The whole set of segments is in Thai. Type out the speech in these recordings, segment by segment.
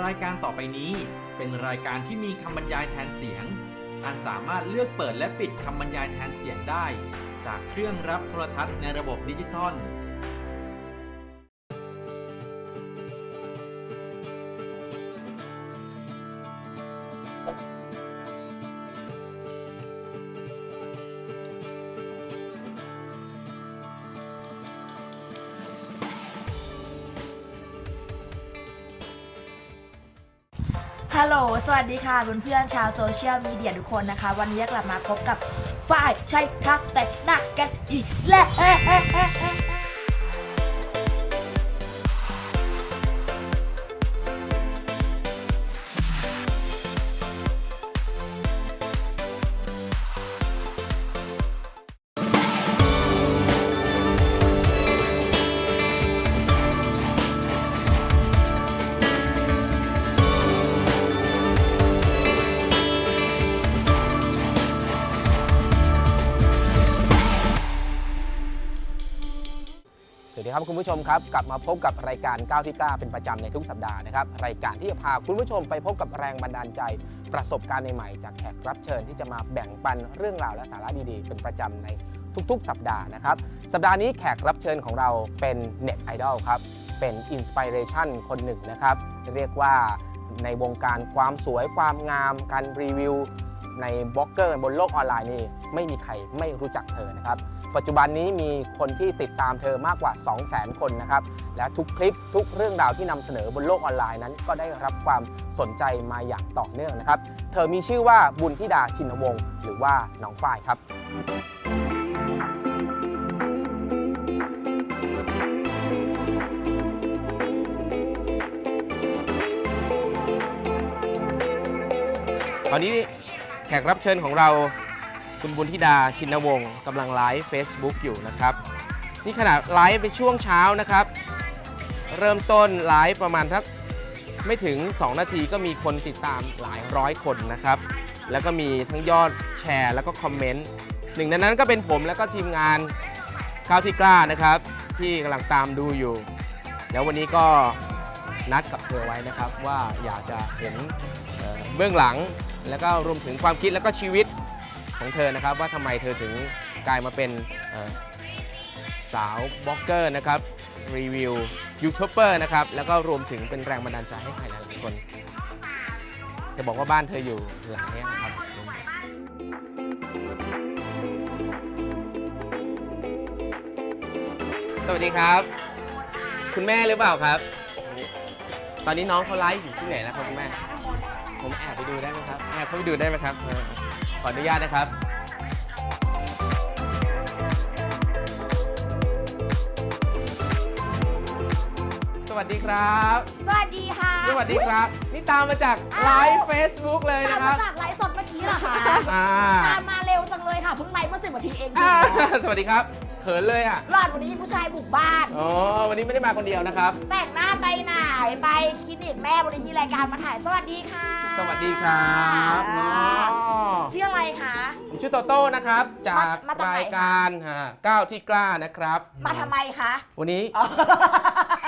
รายการต่อไปนี้เป็นรายการที่มีคำบรรยายแทนเสียงท่านสามารถเลือกเปิดและปิดคำบรรยายแทนเสียงได้ จากเครื่องรับโทรทัศน์ในระบบดิจิตอล ดีค่ะเพื่อนๆชาวโซเชียลมีเดียทุกคนนะคะ วันนี้กลับมาพบกับฝ่ายใช้ทักแต่งหน้ากันอีกแล้ว คุณผู้ชมครับ กลับมาพบกับรายการก้าวที่กล้าเป็นประจำในทุกสัปดาห์นะครับรายการที่จะพาคุณผู้ชมไปพบกับแรงบันดาลใจ ประสบการณ์ใหม่ๆจากแขกรับเชิญที่จะมาแบ่งปันเรื่องราวและสาระดีๆ เป็นประจำในทุกๆ สัปดาห์นะครับสัปดาห์นี้แขกรับเชิญของเราเป็นเน็ตไอดอลครับเป็นอินสปิเรชันคนหนึ่งนะครับเรียกว่าในวงการความสวยความงาม การรีวิว ในบล็อกเกอร์บนโลกออนไลน์นี่ไม่มีใครไม่รู้จักเธอนะครับ ปัจจุบันนี้มีคนที่ติดตามเธอมากกว่า 200,000 คนนะครับ และทุกคลิปทุกเรื่องราวที่นำเสนอบนโลกออนไลน์นั้น ก็ได้รับความสนใจมาอย่างต่อเนื่องนะครับ เธอมีชื่อว่าบุญธิดาชินวงศ์หรือว่าน้องฝ้ายครับตอนนี้แขกรับเชิญของเรา คุณบุญธิดาชินวงศ์กำลังไลฟ์ Facebook อยู่นะครับ นี่ขนาดไลฟ์เป็นช่วงเช้านะครับ เริ่มต้นไลฟ์ประมาณสักไม่ถึง 2 นาทีก็มีคนติดตามหลายร้อยคนนะครับ แล้วก็มีทั้งยอดแชร์แล้วก็คอมเมนต์หนึ่งในนั้นก็เป็นผมแล้วก็ทีมงานข้าวที่กล้านะครับ ที่กำลังตามดูอยู่ แล้ววันนี้ก็นัดกับเธอไว้นะครับ ว่าอยากจะเห็นเเบื้องหลังแล้วก็รวมถึงความคิดแล้วก็ชีวิต ของเธอนะครับว่าทำไมเธอถึงกลายมาเป็นสาวบล็อกเกอร์นะครับรีวิวยูทูบเบอร์นะครับแล้วก็รวมถึงเป็นแรงบันดาลใจให้ใครหลายคนจะบอกว่าบ้านเธออยู่หลังนี้ยนะครับสวัสดีครับ คุณแม่หรือเปล่าครับ ตอนนี้น้องเขาไลฟ์อยู่ที่ไหนนะครับคุณแม่ ผมแอบไปดูได้ไหมครับแอบเข้าไปดูได้ไหมครับ ขออนุญาตนะครับ สวัสดีครับ สวัสดีค่ะสวัสดีครับ นี่ตามมาจากไลฟ์ Facebook เลยตามนะคมารับจากไลฟ์สดเมื่อกี้เหรอคะอ่าตามมาเร็วจังเลยค่ะเพิ่งไลฟ์เมื่อสิบนาทีเองอ่าสวัสดีครับเขินเลยอะหลอดวันนี้มีผู้ชายบุกบ้าน อ๋อวันนี้ไม่ได้มาคนเดียวนะครับ แต่งหน้าไปไหนไปคลินิกแม่วันนี้มีรายการมาถ่ายสวัสดีค่ะ สวัสดีครับอ๋อชื่ออะไรคะ ผมชื่อโตโต้นะครับ จากมาจากไหนคะ รายการฮะก้าวที่กล้านะครับ มาทำไมคะ วันนี้อ๋อ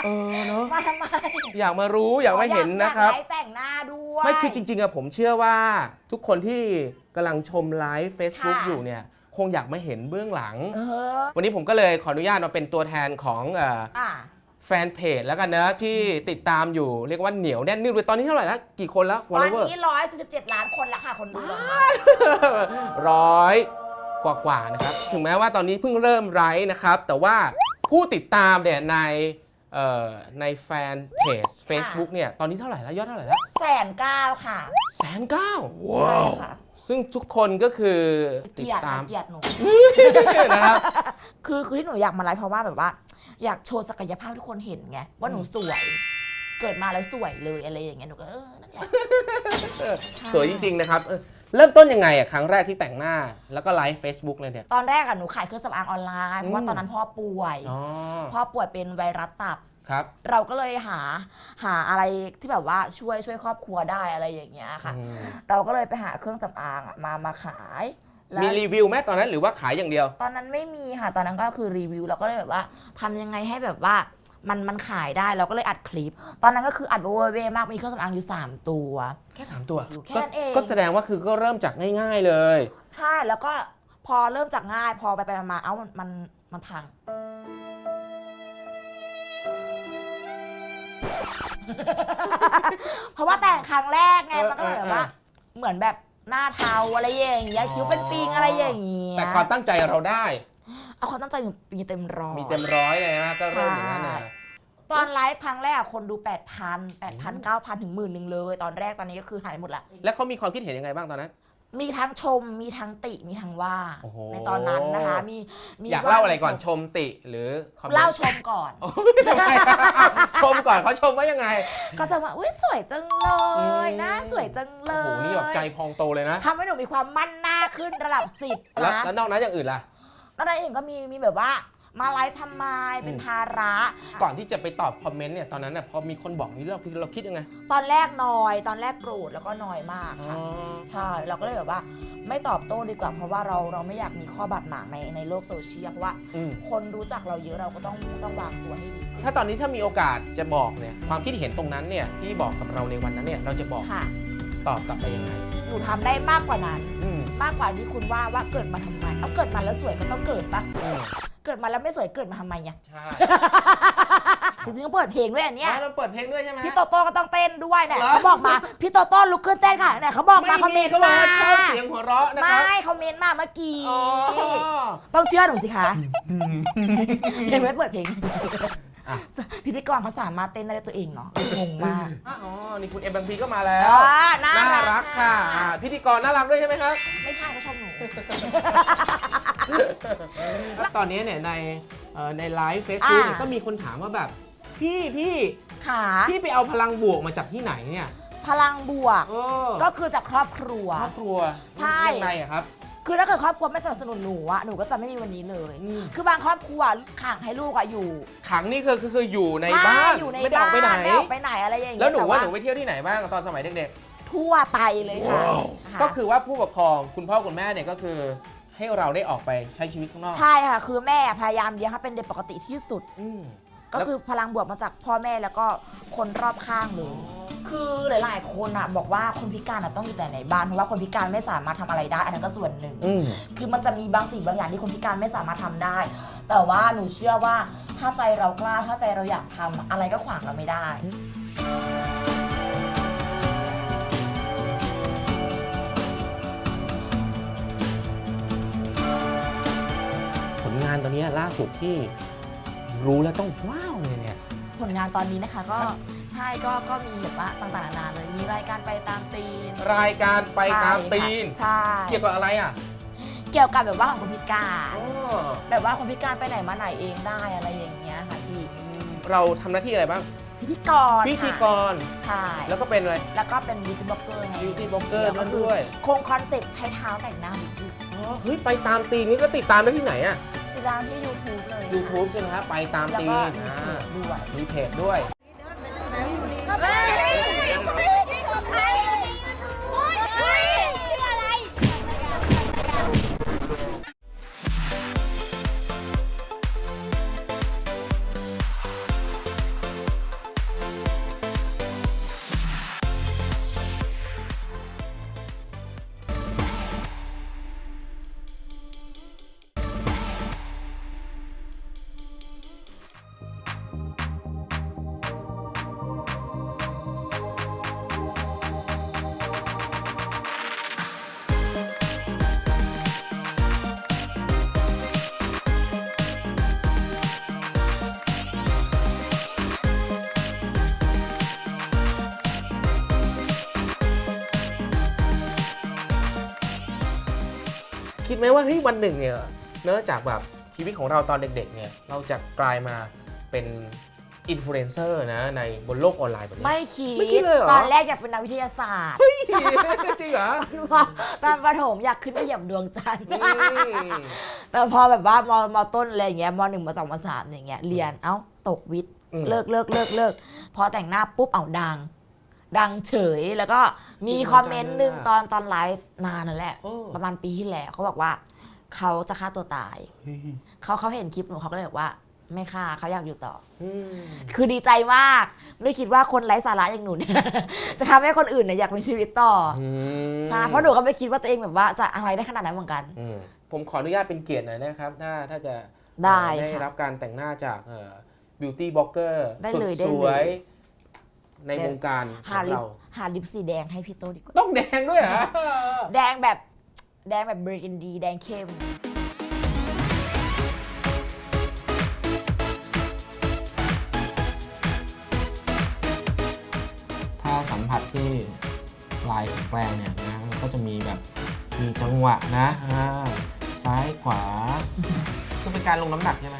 เออเนาะมาทำไมอยากมารู้อยากมาเห็นนะครับ อยากไลฟ์แต่งหน้าด้วย ไม่คือจริงๆอะผมเชื่อว่าทุกคนที่กำลังชมไลฟ์ Facebook ค่ะ อยู่เนี่ย คงอยากมาเห็นเบื้องหลัง เออวันนี้ผมก็เลยขออนุญาตมาเป็นตัวแทนของเอ่อ อะ แฟนเพจแล้วกันเนอะที่ติดตามอยู่เรียกว่าเหนียวแน่นนึกเลยตอนนี้เท่าไหร่แล้วกี่คนแล้ว ตอน follower นี้ร้อยสิบเจ็ดล้านคนละค่ะคนดูแล้วร้อยกว่าๆนะครับ ถึงแม้ว่าตอนนี้เพิ่งเริ่มไลฟ์นะครับ แต่ว่าผู้ติดตามเนี่ยในเอ่อในแฟนเพจ Facebook เนี่ยตอนนี้เท่าไหร่แล้วยอดเท่าไหร่แล้วแสนเก้าค่ะแสนเก้าใช่ค่ะซึ่งทุกคนก็คือติเกดลียดตาค่ะมเกลียดหนู นะครับ คือคือที่หนูอยากมาไลฟ์เพราะว่าแบบว่า อยากโชว์ศักยภาพให้ทุกคนเห็นไงว่าหนูสวย เกิดมาแล้วสวยเลยอะไรอย่างเงี้ยหนูก็เออนั่นแหละ สวยจริง ๆ นะครับเออเริ่มต้นยังไงอะครั้งแรกที่แต่งหน้าแล้วก็ไลฟ์ Facebook เลยเนี่ย ตอนแรกอะหนูขายเครื่องสำอางออนไลน์เพราะว่าอืมตอนนั้นพ่อป่วย อ๋อ พ่อป่วยเป็นไวรัสตับ ครับ เราก็เลยหาหาอะไรที่แบบว่าช่วยช่วยครอบครัวได้อะไรอย่างเงี้ยค่ะ อืม เราก็เลยไปหาเครื่องสำอางอะมามาขาย แล้ว มีรีวิวไหมตอนนั้นหรือว่าขายอย่างเดียว ตอนนั้นไม่มีค่ะ ตอนนั้นก็คือรีวิวเราก็เลยแบบว่าทำยังไงให้แบบว่ามันมันขายได้เราก็เลยอัดคลิป ตอนนั้นก็คืออัดเวอร์เวมากมีเครื่องสำอางอยู่3ตัว แค่3ตัวแค่ก็นั้นเอง ก็แสดงว่าคือก็เริ่มจากง่ายๆเลย ใช่แล้วก็พอเริ่มจากง่ายพอไปไปมาๆเอ้ามันมันมันพัง เพราะว่าแต่งครั้งแรกไงเออมันก็เลยแบบเออว่า เหมือนแบบ หน้าเทาอะไรอย่างเงี้ยคิ้วเป็นปิงอะไรอย่างเงี้ยแต่ความตั้งใจเราได้ เอาความตั้งใจมีเต็มร้อยมีเต็มร้อยเลยนะก็เริ่มอย่างนั้นนะใช่ตอนไลฟ์ครั้งแรกอะคนดู 8 0 0 0 8,000 9,000 ถึงหมื่นหนึ่งเลย ตอนแรกตอนนี้ก็คือหายหมดละแล้วเขามีความคิดเห็นยังไงบ้างตอนนั้น มีทั้งชม มีทั้งติ มีทั้งว่าโอ้โห ในตอนนั้นนะคะ มีมีอยากเล่าว่อะไรก่อนชชมติหรือคอมมเมนต์เล่าชมก่อนทำไมชมก่อนเขาชมว่ายังไง ก็ชมว่าอุ้ยสวยจังเลอืยมหน้าสวยจังเลโอ้ยโห นี่แบบใจพองโตเลยนะ ทำให้หนูมีความมั่นหน้าขึ้นระดับสิบแล้วนะแล้วนอกนั้นอย่างอื่นล่ะ แล้วนั้นเองก็มีมีแบบว่า มาไลฟ์ทำไมเป็นอืมภาระ ก่อนที่จะไปตอบคอมเมนต์เนี่ยตอนนั้นน่ะพอมีคนบอกนี้เราเราคิดยังไงตอนแรกนอย ตอนแรกโกรธแล้วก็นอยมากอ๋อค่ะใช่เราก็เลยแบบว่าไม่ตอบโต้ดีกว่า เพราะว่าเราเราไม่อยากมีข้อบาดหมางในในโลกโซเชียลเพราะว่า อืมคนรู้จักเราเยอะเราก็ต้องต้องวางตัวให้ดีถ้าตอนนี้ถ้ามีโอกาสจะบอกเนี่ยความคิดเห็นตรงนั้นเนี่ยที่บอกกับเราในวันนั้นเนี่ยเราจะบอกค่ะ ตอบกลับไปยังไงหนูทำได้มากกว่านั้น อืมมากกว่าที่คุณว่าว่าเกิดมาทำไมเอาเกิดมาแล้วสวยก็ต้องเกิดปะ อืม เกิดมาแล้วไม่สวยเกิดมาทำไมอะใช่จริงๆก็เปิดเพลงด้วยอันเนี้ยอ๋อเราเปิดเพลงด้วยใช่ไหม พี่โตโต้ก็ต้องเต้นด้วยเนี่ยเหรอ เขาบอกมาพี่โตโต้ลุกขึ้นเต้นค่ะเนี่ยเขาบอกมาไม่คอมเมมีนต์เขาบอกมาว่าชอบเสียงหัวเราะนะคไม่รับคอมเมนต์มาเมื่อกี้อ๋อต้องเชื่อหนูสิคะเห็นไหมเปิดเพลงอะพิธีกรเขาสามารถเต้นได้ด้วยตัวเองเนาะงงมากอ๋อนี่คุณเอ็มบางพีก็มาแล้ว อ่าน่าน่ารัรักกค่ะค่ะอ่าพิธีกรน่ารักด้วยใช่ไหมครับ ไม่ใช่เขาชมหนู แล้วตอนนี้เนี่ยในเอ่อในไลฟ์เฟซบุ๊กเนี่ยอ่า ก็มีคนถามว่าแบบ พี่พี่ขาพี่ไปเอาพลังบวกมาจากที่ไหนเนี่ยพลังบวก เออก็คือจากครอบครัว ครอบครัวใช่ ยังไงอะครับ คือถ้าเกิดครอบครัวไม่สนับสนุนหนูอะหนูก็จะไม่มีวันนี้เลย อืม คือบางครอบครัวขังให้ลูกอะอยู่ขังนี่คือคือคืออยู่ในใช่บ้านอยู่ในไม่ได้ออกไปไหน บ้านไม่ออกไปไหนอะไรอย่างเงี้ยแล้วหนูต่ว่าหนูไปเที่ยวที่ไหนบ้างตอนสมัยเด็กทั่วไปเลยค่ะค่ะๆก็คือว่าผู้ปกครองคุณพ่อคุณแม่เนี่ยก็คือ ให้เราได้ออกไปใช้ชีวิตข้างนอก ใช่ค่ะ คือแม่พยายามเลี้ยงให้เป็นเด็กปกติที่สุด อืมก็คือพลังบวกมาจากพ่อแม่แล้วก็คนรอบข้างเลย คือหลาย ๆ คนอะบอกว่าคนพิการอะต้องอยู่แต่ในบ้านเพราะว่าคนพิการไม่สามารถทำอะไรได้ อันนั้นก็ส่วนหนึ่ง อืม คือมันจะมีบางสิ่งบางอย่างที่คนพิการไม่สามารถทำได้ แต่ว่าหนูเชื่อว่าถ้าใจเรากล้าถ้าใจเราอยากทำอะไรก็ขวางเราไม่ได้านตอนนี้ล่าสุดที่รู้แล้วต้องว้าวเลยเนี่ย ผลงานตอนนี้นะคะก็ครับใช่ก็ก็มีแบบว่าต่างๆนานาเลยมีรายการไปตามตีนรายการไปตามตีน ใช่เกี่ยวกับอะไรอะ เกี่ยวกับแบบว่าของคนพิการอ๋อแบบว่าคนพิการไปไหนมาไหนเองได้อะไรอย่างเงี้ยค่ะพี่เราทำหน้าที่อะไรบ้าง พิธีกรพิธีกรใช่แล้วก็เป็นอะไร แล้วก็เป็นบิวตี้บล็อกเกอร์ไง beauty blogger แล้วก็คือด้วย คงคอนเซ็ปต์ใช้เท้าแต่งหน้าบิวตี้อ๋อเฮ้ยไปตามตีนนี่ก็ติดตามได้ที่ไหนอะ ติดตามที่ YouTube เลย YouTube ใช่ไหมฮะไปตามแล้วตีก็นมีอ่าเพจด้วย มีเพจด้วย ไหมว่าเฮ้ยวันหนึ่งเนี่ยเนื่องจากแบบชีวิตของเราตอนเด็กๆเนี่ยเราจะกลายมาเป็นอินฟลูเอนเซอร์นะในบนโลกออนไลน์แบบนี้ ไม่คิดไม่คิดเลยเหรอ ตอนแรกอยากเป็นนักวิทยาศาสตร์จริงเหรอ ตอนประถมอยากขึ้นไปเหยียบดวงจันทร์นี่แต่พอแบบว่ามมต้นอะไรอย่างเงี้ยมหนึ่งมสองมสามอย่างเงี้ยเรียนเอ้าตกวิทย์อืม เลิกเลิกเลิกเลิกพอแต่งหน้าปุ๊บเอาดัง ดังเฉยแล้วก็ มีคอมเมนต์หนึ่งตอนตอนไลฟ์นานนั่นแหละโอ้ประมาณปีที่แล้วเขาบอกว่า เขาจะฆ่าตัวตายเฮ้ยเขาเขาเห็นคลิปหนูเขาก็เลยบอกว่า ไม่ค่ะเขาอยากอยู่ต่ออืมคือดีใจมาก ไม่คิดว่าคนไร้สาระอย่างหนูเนี่ยจะทำให้คนอื่นเนี่ยอยากมีชีวิตต่อออืมใช่เพราะหนูก็ไม่คิดว่าตัวเองแบบว่าจะอะไรได้ขนาดนั้นเหมือนกันอืมผมขออนุญาตเป็นเกียรติหน่อยนะครับ ถ้าถ้าจะได้เอ่อได้ค่ะรับการแต่งหน้าจากบิวตี้บล็อกเกอร์ได้สุดเลยได้สเลยวย ในวงการขหาองลิปเรา หาลิปสีแดงให้พี่โตดีกว่า ต้องแดงด้วยเหรอ แดงแบบแดงแบบเบรกันดี แดงเข้ม ถ้าสัมผัสที่ลายของแปลงเนี่ยนะมันก็จะมีแบบมีจังหวะนะอ่าซ้ายขวาคือเป็นการลงน้ำหนักใช่ไหม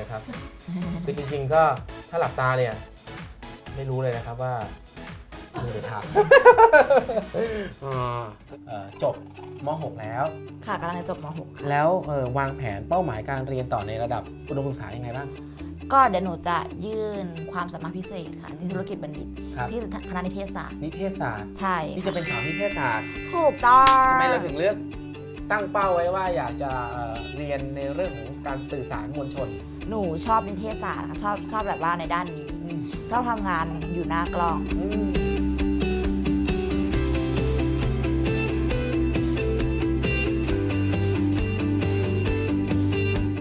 นียนมากเลยครับคือจริงๆก็ถ้าหลับตาเนี่ย ไม่รู้เลยนะครับว่ามือหรือเท้าอ่าเอ่อจบม .6 แล้ว ค่ะกำลังจะจบม .6 ค่ะแล้วเอ่อวางแผนเป้าหมายการเรียนต่อในระดับอุดมศึกษายังไงบ้าง ก็เดี๋ยวหนูจะยื่นความสามารถพิเศษค่ะที่ธุรกิจบัณฑิต ครับ ที่คณะนิเทศศาสตร์นิเทศศาสตร์ใช่นี่จะเป็นสาวนิเทศศาสตร์ถูกต้องทำไมเราถึงเลือกตั้งเป้าไว้ว่าอยากจะเอ่อเรียนในเรื่องของการสื่อสารมวลชน หนูชอบนิเทศศาสตร์ค่ะชอบชอบแบบว่าในด้านนี้ ชอบทำงานอยู่หน้ากล้องอืม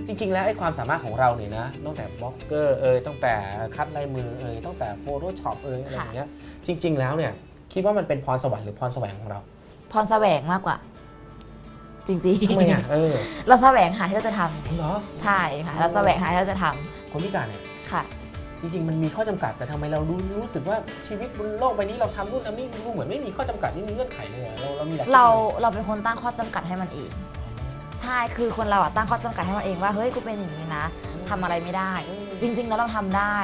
จริง ๆ แล้วไอ้ความสามารถของเราเนี่ยนะตั้งแต่บล็อกเกอร์เอ่ยตั้งแต่คัดลายมือเอ่ยตั้งแต่โฟโต้ช็อปเอ่ยอะไรอย่างเงี้ยจริง ๆ แล้วเนี่ยคิดว่ามันเป็นพรสวรรค์หรือพรแสวงของเรา พรแสวงมากกว่า จริงทำไมอะเออๆเราแสวงหาที่เราจะทำเหรอ ใช่ค่ะ เราแสวงหาที่เราจะทำคนพิการเนี่ยค่ะ จริงๆมันมีข้อจำกัดแต่ทำไมเรารู้รู้สึกว่าชีวิตบนโลกใบนี้เราทำนู่นทำนี่ดูเหมือนไม่มีข้อจำกัดไม่มีเงื่อนไขเลยอะเราเรามีหลักเราเราเป็นคนตั้งข้อจำกัดให้มันเอง ใช่คือคนเราอะตั้งข้อจำกัดให้มันเองว่าเฮ้ยกูเป็นอย่างนี้นะทำอะไรไม่ได้ จริง ๆ แล้วเราทำได้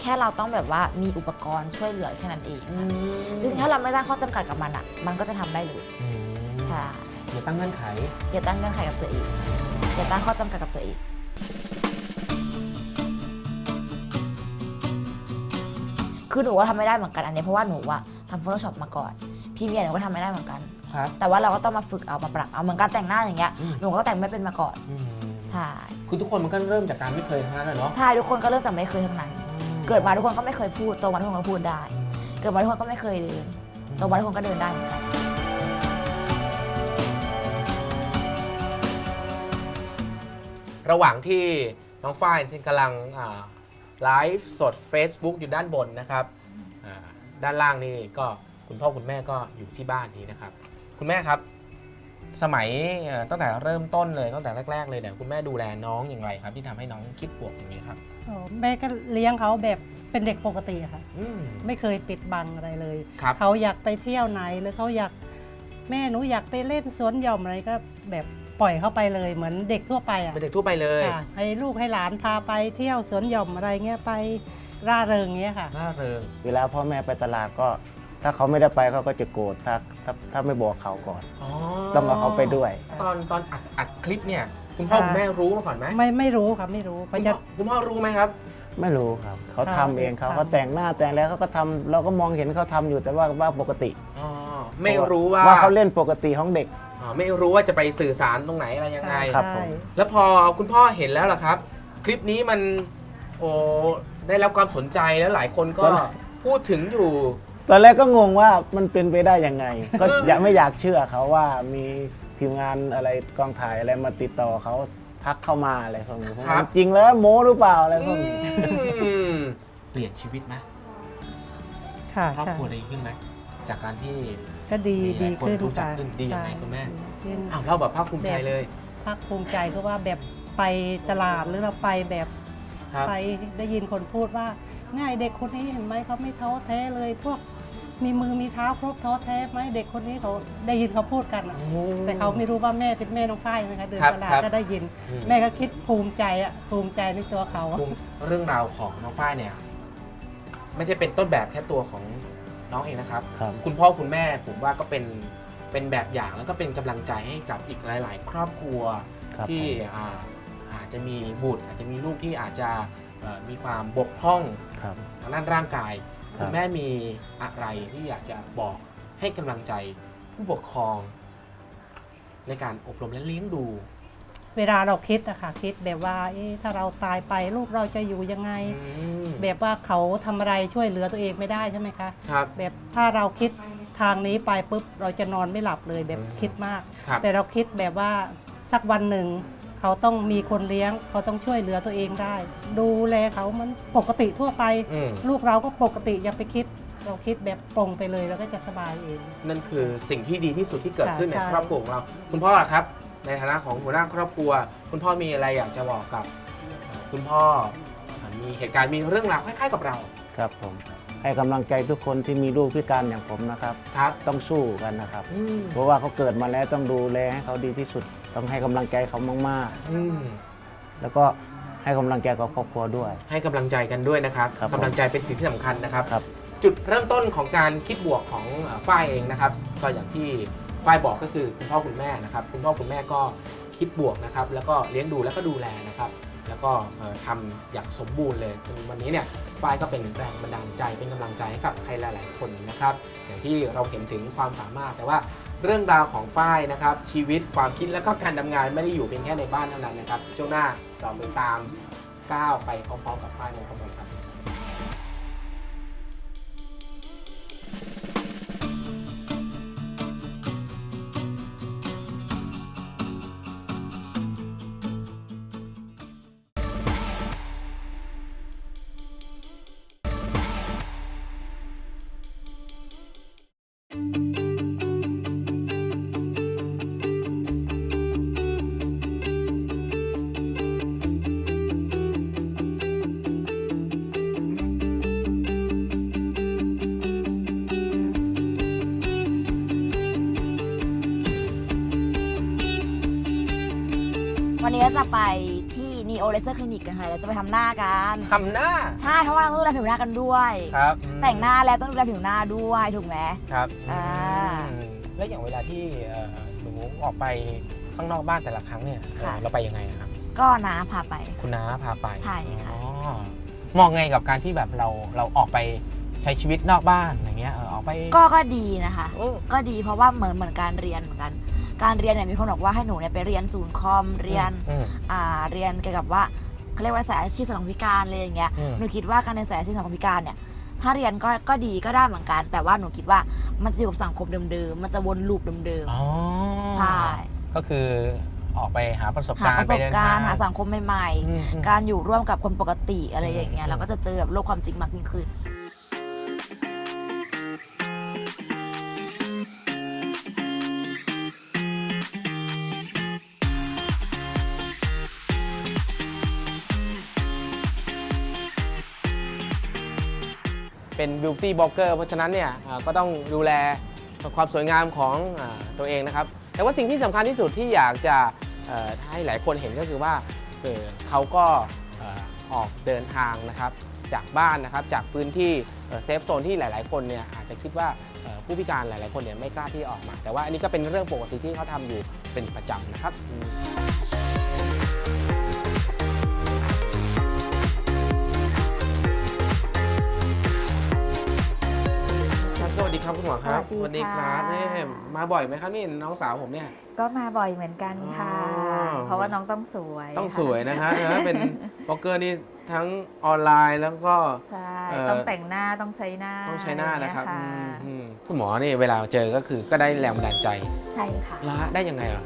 แค่เราต้องแบบว่ามีอุปกรณ์ช่วยเหลือแค่นั้นเองอืมจริงๆถ้าเราไม่ตั้งข้อจำกัดกับมันอะมันก็จะทำได้เลยอืมใช่ อย่าตั้งเงื่อนไข อย่าตั้งเงื่อนไขกับตัวเองอย่าตั้งข้อจำกัดกับตัวเองคือหนูก็ทำไม่ได้เหมือนกันอันนี้เพราะว่าหนูอะทำ Photoshop มาก่อนพรีเมียร์หนูก็ทำไม่ได้เหมือนกันครับแต่ว่าเราก็ต้องมาฝึกเอามาปรับเอาเหมือนการแต่งหน้าอย่างเงี้ยอืมหนูก็แต่งไม่เป็นมาก่อนอืมใช่คือทุกคนมันก็เริ่มจากการไม่เคยทั้งนั้นเลยเนาะใช่ทุกคนก็เริ่มจากไม่เคยทั้งนั้น เกิดมาทุกคนก็ไม่เคยพูดโตมาทุกคนก็พูดได้อืมเกิดมาทุกคนก็ไม่เคยเดินโตมาทุกคนก็เดินได้เหมือนกัน ระหว่างที่น้องฝ้ายซึ่งกำลังอ่าไลฟ์สด Facebook อยู่ด้านบนนะครับอ่าด้านล่างนี่ก็คุณพ่อคุณแม่ก็อยู่ที่บ้านนี้นะครับ คุณแม่ครับ สมัยเอ่อตั้งแต่เริ่มต้นเลยตั้งแต่แรก ๆ เลยเนี่ยคุณแม่ดูแลน้องอย่างไรครับ ที่ทำให้น้องคิดบวกอย่างนี้ครับอ๋อแม่ก็เลี้ยงเขาแบบเป็นเด็กปกติอะค่ะอืมไม่เคยปิดบังอะไรเลยครับเขาอยากไปเที่ยวไหนหรือเขาอยากแม่หนูอยากไปเล่นสวนหย่อมอะไรก็แบบ ปล่อยเขาไปเลยเหมือนเด็กทั่วไปอะเป็นเด็กทั่วไปเลยค่ะให้ลูกให้หลานพาไปเที่ยวสวนหย่อมอะไรเงี้ยไปร่าเริงเงี้ยค่ะร่าเริงเวลาพ่อแม่ไปตลาดก็ ถ้าเขาไม่ได้ไปเขาก็จะโกรธถ้าถ้าถ้าไม่บอกเขาก่อน อ๋อต้องเอาเขาไปด้วย ตอนตอนอัดอัดคลิปเนี่ย คุณพ่อค่ะ คุณแม่รู้มาก่อนไหมไม่ไม่รู้ค่ะไม่รู้ไปคุณจะพ่อคุณพ่อรู้ไหมครับ ไม่รู้ครับ เขาค่ะทำเองเขาค่ะ เขาแต่งหน้าแต่งแล้วเขาก็ทำเราก็มองเห็นเขาทำอยู่แต่ว่าว่าปกติอ๋อ ไม่รู้ว่าว่าเขาเล่นปกติของเด็กอ๋อ ไม่รู้ว่าจะไปสื่อสารตรงไหนอะไรยังไง ครับใช่ผมแล้วพอคุณพ่อเห็นแล้วล่ะครับ คลิปนี้มันโอ้ได้รับความสนใจแล้วหลายคนก็ตอนแรกพูดถึงอยู่ ตอนแรกก็งงว่ามันเป็นไปได้ยังไง ก็อยากไม่อยากเชื่อเขาว่ามีทีมงานอะไรกองถ่ายอะไรมาติดต่อเขาทักเข้ามาอะไรพวกนี้ผมครับจริงแล้วโม้หรือเปล่าอะไรพวกนี้อืมเปลี่ยนชีวิตไหมค่ะครอบใช่ครัวดีขึ้นไหมจากการที่ ก็ดีมีหลายดีคนขึ้นรู้จักค่ะขึ้นดียังไงใช่คุณแม่ ดีขึ้น อ้าวเล่าแบบภาคภูมิใจเลยภาคภูมิใจคือว่าแบบไปตลาดหรือเราไปแบบครับ ไปได้ยินคนพูดว่า ง่ายเด็กคนนี้เห็นไหมเขาไม่ท้อแท้เลย พวกมีมือมีเท้าครบท้อแท้ไหมเด็กคนนี้เขาได้ยินเขาพูดกันอะ แต่เขาไม่รู้ว่าแม่เป็นแม่น้องฝ้ายไหมคะเดินครับตลาดครับก็ได้ยิน อืม แม่ก็คิดภูมิใจอะภูมิใจในตัวเขา ภูมิเรื่องราวของน้องฝ้ายเนี่ย ไม่ใช่เป็นต้นแบบแค่ตัวของ น้องเองนะครับ ครับ คุณพ่อคุณแม่ผมว่าก็เป็นเป็นแบบอย่างแล้วก็เป็นกำลังใจให้กับอีกหลาย ๆ ครอบครัว ครับที่ผมอ่าอาจจะมีบุตรอาจจะมีลูกที่อาจจะเอ่อมีความบกพร่องครับ ทางด้านร่างกาย ครับ คุณแม่มีอะไรที่อยากจะบอกให้กำลังใจผู้ปกครอง ในการอบรมและเลี้ยงดู เวลาเราคิดอะค่ะคิดแบบว่าเอ๊ะถ้าเราตายไปลูกเราจะอยู่ยังไงแบบว่าเขาทำอะไรช่วยเหลือตัวเองไม่ได้ใช่ไหมคะ ครับ แบบถ้าเราคิดทางนี้ไปปุ๊บเราจะนอนไม่หลับเลยแบบอืมคิดมาก ครับ แต่เราคิดแบบว่าสักวันหนึ่ง เขาต้องมีคนเลี้ยง เขาต้องช่วยเหลือตัวเองได้ ดูแลเขามันปกติทั่วไป อืมลูกเราก็ปกติอย่าไปคิด เราคิดแบบปรงไปเลยแล้วก็จะสบายเอง นั่นคือสิ่งที่ดีที่สุดที่เกิดขึ้นในใช่ ครอบครัวของเรา คุณพ่อล่ะครับ ในฐานะของหัวหน้าครอบครัว คุณพ่อมีอะไรอยากจะบอกกับเอ่อคุณพ่อเอ่อมีเหตุการณ์มีเรื่องราวคล้ายๆกับเราครับผม ให้กำลังใจทุกคนที่มีลูกพิการอย่างผมนะครับ ครับต้องสู้กันนะครับ อืมเพราะว่าเขาเกิดมาแล้วต้องดูแลให้เขาดีที่สุด ต้องให้กำลังใจเขามากอืมๆ แล้วก็ให้กำลังใจกับครอบครัวด้วย ให้กำลังใจกันด้วยนะครับครับผม กำลังใจเป็นสิ่งที่สำคัญนะครับ ครับ จุดเริ่มต้นของการคิดบวกของเอ่อฝ้ายเองนะครับ ก็อย่างที่ ฝ้ายบอกก็คือคุณพ่อคุณแม่นะครับคุณพ่อคุณแม่ก็คิดบวกนะครับแล้วก็เลี้ยงดูแล้วก็ดูแลนะครับแล้วก็เอ่อทำอย่างสมบูรณ์เลยจนวันนี้เนี่ยฝ้ายก็เป็นแรงบันดาลใจเป็นกำลังใจให้กับใครหลาย ๆ คนนะครับ อย่างที่เราเห็นถึงความสามารถแต่ว่าเรื่องราวของฝ้ายนะครับ ชีวิตความคิดแล้วก็การทำงานไม่ได้อยู่เพียงแค่ในบ้านเท่านั้นนะครับช่วงหน้าเราไปตามก้าวไปพร้อมๆกับฝ้ายในพร้อมกันครับ กันค่ะเราจะไปทำหน้ากันทำหน้าใช่เพราะว่าเราต้องดูแลผิวหน้ากันด้วย ครับแต่งหน้าแล้วต้องดูแลผิวหน้าด้วยถูกไหม ครับอ่า อืมแล้วอย่างเวลาที่เอ่อหนูออกไปข้างนอกบ้านแต่ละครั้งเนี่ยเอ่อเราไปยังไงอะครับ ก็น้าพาไป คุณน้าพาไปใช่ค่ะ อ๋อมองไงกับการที่แบบเราเราออกไปใช้ชีวิตนอกบ้านอย่างเงี้ยเออออกไปก็ก็ดีนะคะ เออ ก็ดีเพราะว่าเหมือนเหมือนการเรียนเหมือนกัน การเรียนเนี่ยมีคนบอกว่าให้หนูเนี่ยไปเรียนศูนย์คอมเรียนอืม อ่าเรียนเกี่ยวกับว่า เขาเรียกว่าสายอาชีพสำหรับคนพิการอะไรอย่างเงี้ยอืม หนูคิดว่าการในสายอาชีพสำหรับคนพิการเนี่ย ถ้าเรียนก็ก็ดีก็ได้เหมือนกัน แต่ว่าหนูคิดว่ามันจะอยู่กับสังคมเดิมๆมันจะวนลูปเดิมอ๋อๆใช่ก็คือออกไปหาประสบหาการณ์ประสบเดินการณ์ทหาสังคมใหม่อืมอืมๆการอยู่ร่วมกับคนปกติอะไรอย่างเงี้อืยมเราก็จะเจอแบบโลกความจริงมากยิ่งขึ้น เป็นบิวตี้บล็อกเกอร์เพราะฉะนั้นเนี่ยก็ต้องดูแลความสวยงามของอตัวเองนะครับ แต่ว่าสิ่งที่สำคัญที่สุดที่อยากจะให้หลายคนเห็นก็คือว่าเเขาก็อออกเดินทางนะครับจากบ้านนะครับจากพื้นที่เซฟโซนที่หลาย ๆ คนเนี่ยอาจจะคิดว่าผู้พิการหลาย ๆ คนเนี่ยไม่กล้าที่ออกมา แต่ว่าอันนี้ก็เป็นเรื่องปกติที่เขาทำอยู่เป็นประจำนะครับ ครับสวัสดีครับคุณหมอครับสวัสดีคค่ะรับนี่มาบ่อยไหมครับนี่น้องสาวผมเนี่ย ก็มาบ่อยเหมือนกันค่ะอ๋อเพราะว่าน้องต้องสวย ต้องค่ะสวยนะครับนะเป็นบล็อกเกอร์นี่ทั้งออนไลน์แล้วก็ใช่เอ่อต้องแต่งหน้าต้องใช้หน้าต้องใช้หน้านะครับอไอย่างอืเงี้ยมอืมคุณหมอนี่เวลาเจอก็คือก็ได้แรงบันดาลใจใช่ค่ะละได้ยังไงอะ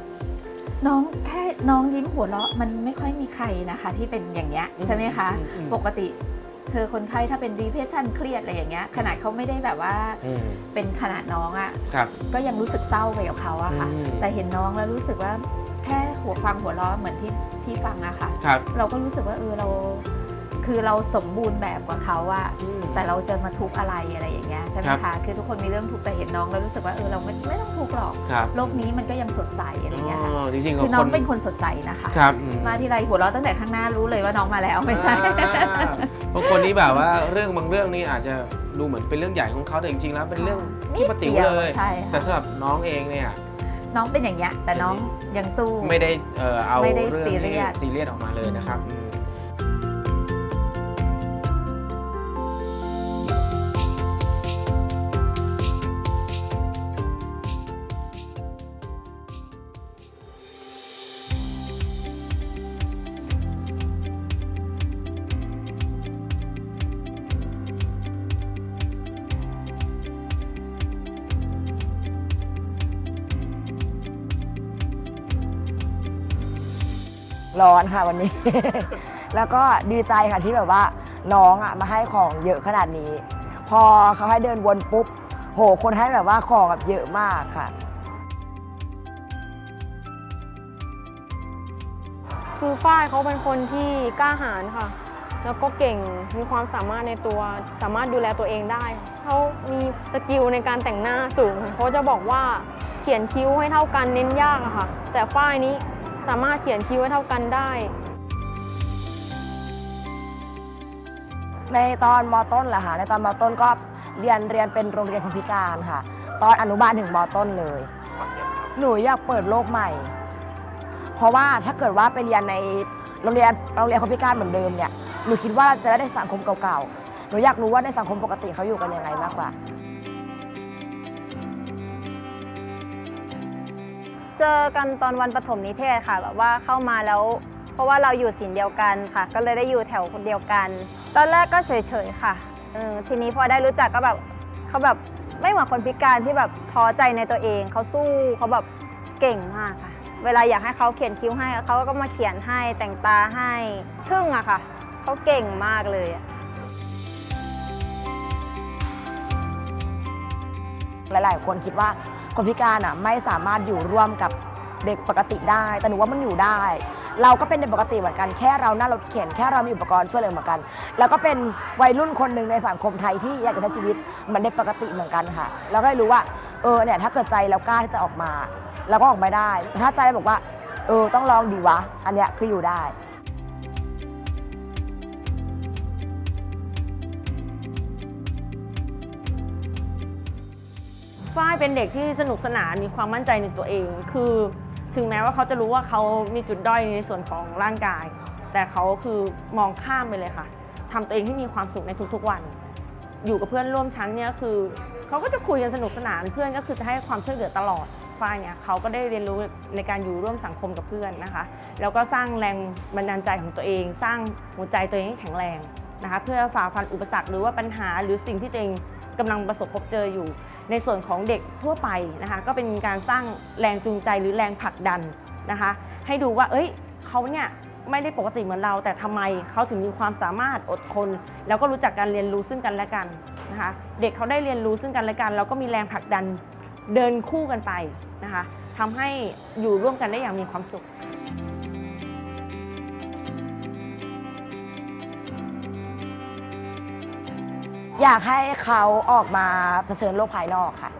น้องแค่น้องยิ้มหัวเราะมันไม่ค่อยมีใครนะคะ ที่เป็นอย่างเงี้ยอืมใช่ไหมคะอืมอืมปกติ เจอคนไข้ถ้าเป็น depression เครียดอะไรอย่างเงี้ยขนาดเขาไม่ได้แบบว่าอืมเป็นขนาดน้องอะ่ะครับ ก็ยังรู้สึกเศร้าไปกับเขาอะค่ะ อืม แต่เห็นน้องแล้วรู้สึกว่าแค่หัวฟังหัวเราะเหมือนที่ที่ฟังอะค่ะ ครับ เราก็รู้สึกว่าเออเรา คือเราสมบูรณ์แบบกว่าเขาอะอืมแต่เราจะมาทุกข์อะไรอะไรอย่างเงี้ยใช่ไหมครัคะบคือทุกคนมีเรื่องทุกข์แต่เห็นน้องแล้วรู้สึกว่าเออเราไม่ไม่ต้องทุกข์หรอกครับโลกนี้มันก็ยังสดใสอะไรอย่างเงี้ยค่ะอ๋อจริงๆคือน้คองนเป็นคนสดใสนะคะครับอืมาทีไรหัวเราะตั้งแต่ข้างหน้ารู้เลยว่าน้องมาแล้วไม่ใช่อ่าบางคนนี่แบบว่าเรื่องบางเรื่องนี่อาจจะดูเหมือนเป็นเรื่องใหญ่ของเขาแต่จริงๆแล้วเป็นเรื่องที่ปฏิวเลยใช่แต่ค่ะสำหรับน้องเองเนี่ยน้องเป็นอย่างเงี้ยแต่น้องยังสู้ไม่ได้เอ่อเอาไม่ได้เรื่องซีเรีที่ยสซีเรียสออกมาเลยนะครับ ร้อนค่ะวันนี้ แล้วก็ดีใจค่ะที่แบบว่าน้องอะมาให้ของเยอะขนาดนี้ พอเขาให้เดินวนปุ๊บโหคนให้แบบว่าของแบบเยอะมากค่ะ คือฝ้ายเขาเป็นคนที่กล้าหาญค่ะ แล้วก็เก่งมีความสามารถในตัวสามารถดูแลตัวเองได้ เขามีสกิลในการแต่งหน้าสูงเขาจะบอกว่าเขียนคิ้วให้เท่ากันเน้นยากอะค่ะ แต่ฝ้ายนี้ สามารถเขียนคิ้วให้เท่ากันได้ ในตอนมต้นแหละค่ะในตอนมต้นก็เรียนเรียนเป็นโรงเรียนคนพิการค่ะ ตอนอนุบาลถึงมต้นเลย หนูอยากเปิดโลกใหม่ เพราะว่าถ้าเกิดว่าไปเรียนในโรงเรียนโรงเรียนคนพิการเหมือนเดิมเนี่ยหนูคิดว่าจะได้สังคมเก่าๆหนูอยากรู้ว่าในสังคมปกติเขาอยู่กันยังไงมากกว่า เจอกันตอนวันปฐมนิเทศค่ะ แบบว่าเข้ามาแล้ว เพราะว่าเราอยู่ศิลป์เดียวกันค่ะ ก็เลยได้อยู่แถวคนเดียวกัน ตอนแรกก็เฉยๆค่ะเออทีนี้พอได้รู้จักก็แบบเขาแบบไม่เหมือนคนพิการที่แบบท้อใจในตัวเองเขาสู้เขาแบบเก่งมากค่ะ เวลาอยากให้เขาเขียนคิ้วให้เขาก็มาเขียนให้แต่งตาให้ทึ่งอะค่ะเขาเก่งมากเลยอะหลาย ๆ คนคิดว่า คนพิการอะไม่สามารถอยู่ร่วมกับเด็กปกติได้ แต่หนูว่ามันอยู่ได้ เราก็เป็นเด็กปกติเหมือนกัน แค่เราหน้ารถเข็นแค่เรามีอุปกรณ์ช่วยเหลือเหมือนกัน แล้วก็เป็นวัยรุ่นคนหนึ่งในสังคมไทยที่อยากจะใช้ชีวิตเหมือนเด็กปกติเหมือนกันค่ะแล้วก็ได้รู้ว่า เออเนี่ยถ้าเกิดใจเรากล้าที่จะออกมา เราก็ออกมาได้ ถ้าใจบอกว่า เออต้องลองดีวะ อันเนี้ยคืออยู่ได้ ฝ้ายเป็นเด็กที่สนุกสนานมีความมั่นใจในตัวเอง คือถึงแม้ว่าเขาจะรู้ว่าเขามีจุดด้อยในส่วนของร่างกาย แต่เขาคือมองข้ามไปเลยค่ะทำตัวเองให้มีความสุขในทุกๆวัน อยู่กับเพื่อนร่วมชั้นเนี่ยคือเขาก็จะคุยกันสนุกสนาน เพื่อนก็คือจะให้ความช่วยเหลือตลอดฝ้ายเนี่ยเขาก็ได้เรียนรู้ในการอยู่ร่วมสังคมกับเพื่อนนะคะ แล้วก็สร้างแรงบันดาลใจของตัวเอง สร้างหัวใจตัวเองให้แข็งแรงนะคะ เพื่อฝ่าฟันอุปสรรคหรือว่าปัญหาหรือสิ่งที่ตัวเองกำลังประสบพบเจออยู่ ในส่วนของเด็กทั่วไปนะคะก็เป็นการสร้างแรงจูงใจหรือแรงผลักดันนะคะ ให้ดูว่า เอ้ยเขาเนี่ยไม่ได้ปกติเหมือนเรา แต่ทำไมเขาถึงมีความสามารถอดทนแล้วก็รู้จักการเรียนรู้ซึ่งกันและกันนะคะ เด็กเขาได้เรียนรู้ซึ่งกันและกันแล้วก็มีแรงผลักดันเดินคู่กันไปนะคะทำให้อยู่ร่วมกันได้อย่างมีความสุข อยากให้เขาออกมาเผชิญโลกภายนอกค่ะ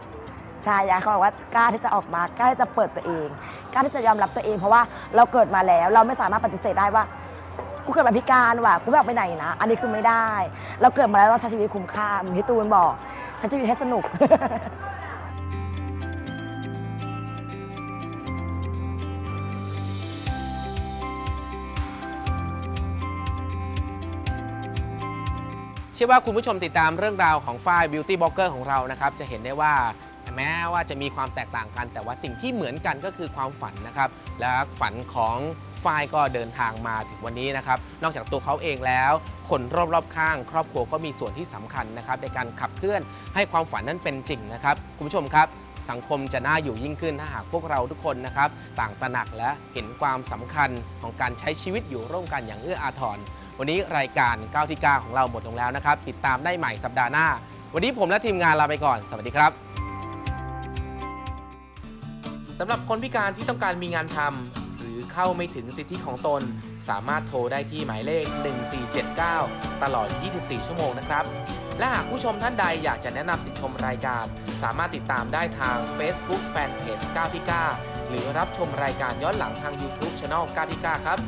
ใช่อยากเขาบอกว่ากล้าที่จะออกมากล้าที่จะเปิดตัวเองกล้าที่จะยอมรับตัวเอง เพราะว่าเราเกิดมาแล้ว เราไม่สามารถปฏิเสธได้ว่ากูเกิดมาพิการว่ะกูไม่ออกไปไหนนะ อันนี้คือไม่ได้ เราเกิดมาแล้วเราใช้ชีวิตคุ้มค่าเหมือนที่ตูนบอกใช้ชีวิตให้สนุก ชื่อว่าคุณผู้ชมติดตามเรื่องราวของฝ้ายบิวตี้บล็อกเกอร์ของเรานะครับจะเห็นได้ว่าแม้ว่าจะมีความแตกต่างกัน แต่ว่าสิ่งที่เหมือนกันก็คือความฝันนะครับ และฝันของฝ้ายก็เดินทางมาถึงวันนี้นะครับ นอกจากตัวเขาเองแล้ว คนรอบๆข้าง ครอบครัวก็มีส่วนที่สำคัญนะครับในการขับเคลื่อนให้ความฝันนั้นเป็นจริงนะครับ คุณผู้ชมครับ สังคมจะน่าอยู่ยิ่งขึ้นถ้าหากพวกเราทุกคนนะครับ ต่างตระหนักและเห็นความสำคัญของการใช้ชีวิตอยู่ร่วมกันอย่างเอื้ออาทร วันนี้รายการ9ที่9ของเราหมดลงแล้วนะครับ ติดตามได้ใหม่สัปดาห์หน้า วันนี้ผมและทีมงานลาไปก่อน สวัสดีครับสำหรับคนพิการที่ต้องการมีงานทำหรือเข้าไม่ถึงสิทธิของตน สามารถโทรได้ที่หมายเลข 1479 ตลอด 24 ชั่วโมงนะครับ และหากผู้ชมท่านใดอยากจะแนะนำติดชมรายการ สามารถติดตามได้ทาง Facebook Fanpage 9ที่9หรือรับชมรายการย้อนหลังทาง YouTube Channel 9ที่9ครับ